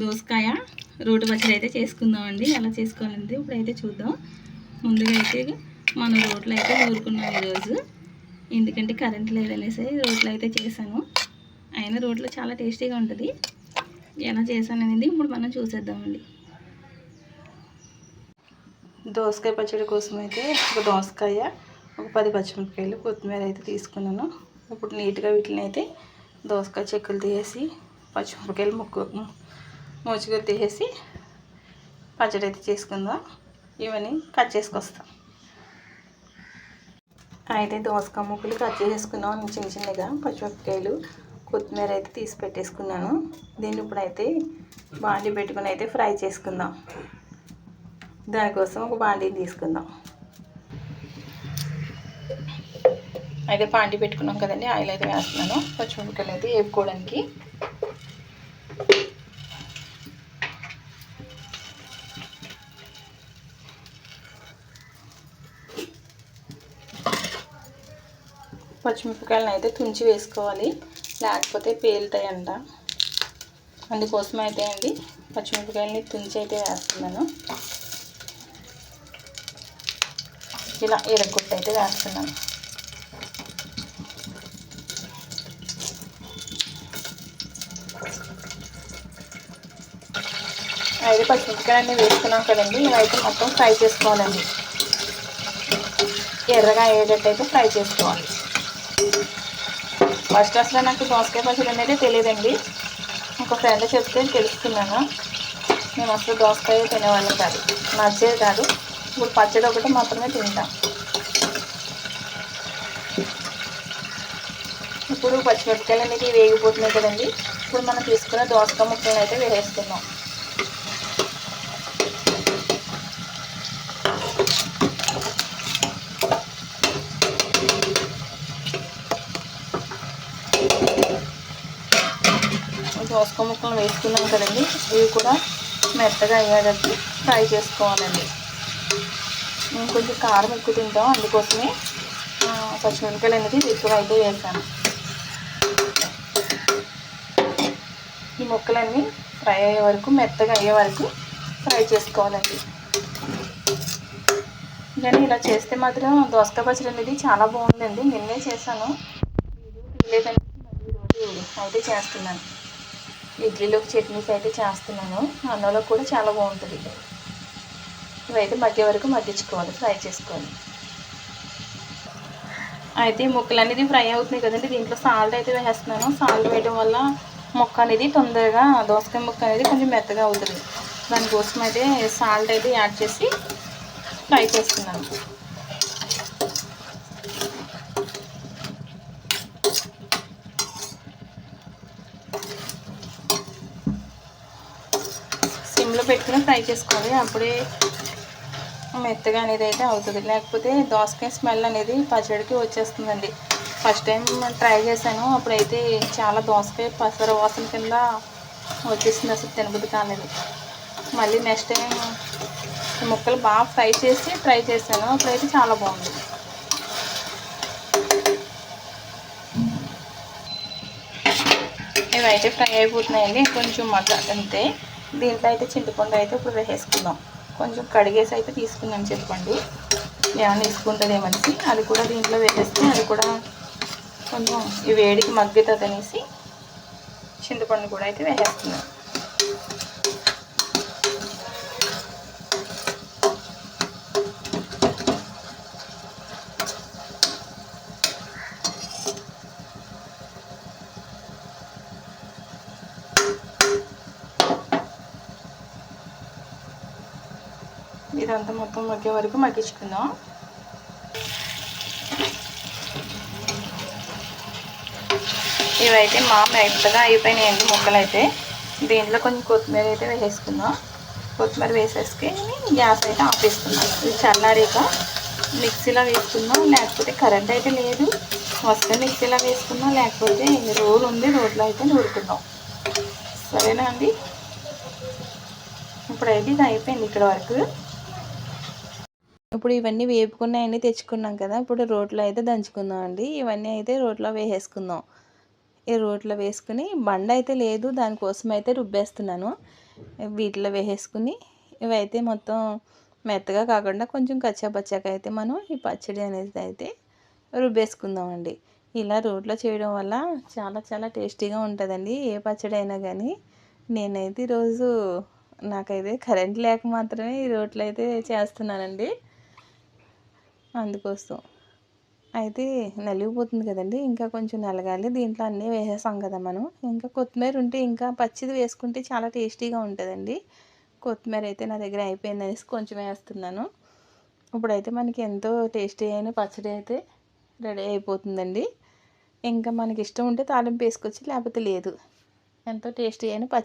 దోసకాయ రోటి పచ్చడి అయితే చేసుకుందామండి. ఎలా చేసుకోవాలంటే ఇప్పుడైతే చూద్దాం. ముందుగా అయితే మన రోట్లో అయితే నూరుకున్నాం ఈరోజు. ఎందుకంటే కరెంట్ లేదనేసి రోట్లో అయితే చేశాను. అయినా రోట్లో చాలా టేస్టీగా ఉంటుంది. ఎలా చేశాను అనేది ఇప్పుడు మనం చూసేద్దామండి. దోసకాయ పచ్చడి కోసం అయితే ఒక దోసకాయ ఒక పది పచ్చిమిరపకాయలు కొత్తిమీర అయితే తీసుకున్నాను. ఇప్పుడు నీట్గా వీటిని అయితే దోసకాయ చెక్కులు తీసేసి పచ్చిమిరపకాయలు ముక్కు మోచుకొని తీసేసి పచ్చడి అయితే చేసుకుందాం. ఇవన్నీ కట్ చేసుకొస్తాం. అయితే దోసకాయ ముక్కలు కట్ చేసుకున్నాం చిన్న చిన్నగా పచ్చిమిరపకాయలు కొత్తిమీర అయితే తీసి పెట్టేసుకున్నాను. దీన్ని ఇప్పుడైతే బాండీ పెట్టుకుని అయితే ఫ్రై చేసుకుందాం. దానికోసం ఒక బాండీని తీసుకుందాం. అయితే పాండి పెట్టుకున్నాం కదండి ఆయిల్ అయితే వేస్తున్నాను. పచ్చిమిరపకాయలు అయితే వేపుకోవడానికి పచ్చిమిరపకాయలను అయితే తుంచి వేసుకోవాలి. లేకపోతే పేలుతాయంట. అందుకోసం అయితే అండి పచ్చిమిరపకాయలని తుంచి అయితే వేస్తున్నాను. ఇలా ఎరగొట్టు అయితే వేస్తున్నాను. అయితే పచ్చిమిరపకాయలన్నీ వేసుకున్నాం కదండి. ఇవైతే మొత్తం ఫ్రై చేసుకోవాలండి. ఎర్రగా అయ్యేటట్టు అయితే ఫ్రై చేసుకోవాలి. ఫస్ట్ అసలు నాకు దోసకాయ పచ్చడి అనేది తెలియదండి. ఒక ఫ్రెండ్ చెప్తే తెలుసుకున్నాను. మేము అసలు దోసకాయ తినేవాళ్ళం కాదు. నచ్చేది కాదు. ఇప్పుడు పచ్చడి ఒకటి మాత్రమే తింటాం. ఇప్పుడు పచ్చిమిరపకాయలు అనేది వేగిపోతున్నాయి కదండి. ఇప్పుడు మనం తీసుకున్న దోసకాయ ముక్కలను అయితే వేసేస్తున్నాం. దోసక ముక్కలు వేసుకున్నాం కదండి. ఇవి కూడా మెత్తగా అయ్యేటట్టు ఫ్రై చేసుకోవాలండి. మేము కొంచెం కారం ఎక్కువ తింటాం. అందుకోసమే పచ్చిమిరపకాయలు అనేది ఎక్కువ అయితే వేసాను. ఈ ముక్కలన్నీ ఫ్రై అయ్యే వరకు మెత్తగా అయ్యే వరకు ఫ్రై చేసుకోవాలండి. నేను ఇలా చేస్తే మాత్రం దోసకాయ పచ్చడి అనేది చాలా బాగుందండి. నిన్నే చేశాను. లేదంటే మళ్ళీ అయితే చేస్తున్నాను. ఇడ్లీలోకి చట్నీస్ అయితే చేస్తున్నాను. అన్నంలో కూడా చాలా బాగుంటుంది ఇవైతే మధ్య వరకు మగ్గించుకోవాలి ఫ్రై చేసుకోవాలి. అయితే ముక్కలు అనేది ఫ్రై అవుతున్నాయి కదండి. దీంట్లో సాల్ట్ అయితే వేస్తున్నాను. సాల్ట్ వేయడం వల్ల ముక్క అనేది తొందరగా దోసకాయ ముక్క అనేది కొంచెం మెత్తగా అవుతుంది. దానికోసం అయితే సాల్ట్ అయితే యాడ్ చేసి ఫ్రై చేస్తున్నాను. సిమ్లో పెట్టుకుని ఫ్రై చేసుకోవాలి. అప్పుడే మెత్తగా అనేది అయితే అవుతుంది. లేకపోతే దోసకాయ స్మెల్ అనేది పచ్చడికి వచ్చేస్తుందండి. ఫస్ట్ టైం ట్రై చేశాను. అప్పుడైతే చాలా దోసకాయ పసర వాసన కింద వచ్చేసింది. అసలు తినబుద్ధి కాలేదు. మళ్ళీ నెక్స్ట్ టైం ముక్కలు బాగా ఫ్రై చేసి ట్రై చేశాను. అప్పుడైతే చాలా బాగుంది. ఇవైతే ఫ్రై అయిపోతున్నాయండి. కొంచెం మగ్గ అంతే. దీంట్లో అయితే చింతపండు అయితే ఇప్పుడు వేసేసుకుందాం. కొంచెం కడిగేసి అయితే తీసుకుందాం చింతపండు ఏమైనా తీసుకుంటుందేమనేసి అది కూడా దీంట్లో వేసేస్తే అది కూడా కొంచెం ఈ వేడికి మగ్గుతుంది అనేసి చింతపండు కూడా అయితే వేసేస్తున్నాం. ఇదంతా మొత్తం మగ్గే వరకు మగ్గించుకుందాం. ఇవైతే మా మెత్తగా అయిపోయినాయండి ముక్కలు అయితే దీంట్లో కొంచెం కొత్తిమీర అయితే వేసేసుకుందాం. కొత్తిమీర వేసేసుకుని గ్యాస్ అయితే ఆపేసుకుందాం ఇది చల్లారాక మిక్సీలో వేసుకుందాం. లేకపోతే కరెంట్ అయితే లేదు. వస్తే మిక్సీలో వేసుకుందాం. లేకపోతే రోల్ ఉంది రోడ్లో అయితే నూరుకుందాం. సరేనా అండి? ఇప్పుడైతే ఇది అయిపోయింది ఇక్కడ వరకు. ఇప్పుడు ఇవన్నీ వేపుకున్నాయన్నీ తెచ్చుకున్నాం కదా ఇప్పుడు రోట్లో అయితే దంచుకుందాం అండి. ఇవన్నీ అయితే రోట్లో వేసేసుకుందాం. ఈ రోట్లో వేసుకుని బండ అయితే లేదు దానికోసం అయితే రుబ్బేస్తున్నాను. వీటిలో వేసేసుకుని ఇవైతే మొత్తం మెత్తగా కాకుండా కొంచెం కచ్చాపచ్చాక అయితే మనం ఈ పచ్చడి అనేది అయితే రుబ్బేసుకుందామండి ఇలా రోట్లో చేయడం వల్ల చాలా చాలా టేస్టీగా ఉంటుందండి ఏ పచ్చడి అయినా కానీ. నేనైతే ఈరోజు నాకైతే కరెంట్ లేక మాత్రమే ఈ రోట్లో అయితే చేస్తున్నానండి. అందుకోసం. అయితే నలిగిపోతుంది కదండి. ఇంకా కొంచెం నలగాలి. దీంట్లో అన్నీ వేసేసాం కదా మనం. ఇంకా కొత్తిమీర ఉంటే ఇంకా పచ్చిది వేసుకుంటే చాలా టేస్టీగా ఉంటుందండి. కొత్తిమీర అయితే నా దగ్గర అయిపోయింది అనేసి కొంచెం వేస్తున్నాను. ఇప్పుడైతే మనకి ఎంతో టేస్టీ అయిన పచ్చడి అయితే రెడీ అయిపోతుందండి. ఇంకా మనకి ఇష్టం ఉంటే తాలింపు వేసుకోవచ్చు లేకపోతే లేదు. ఎంతో టేస్టీ అయిన పచ్చడి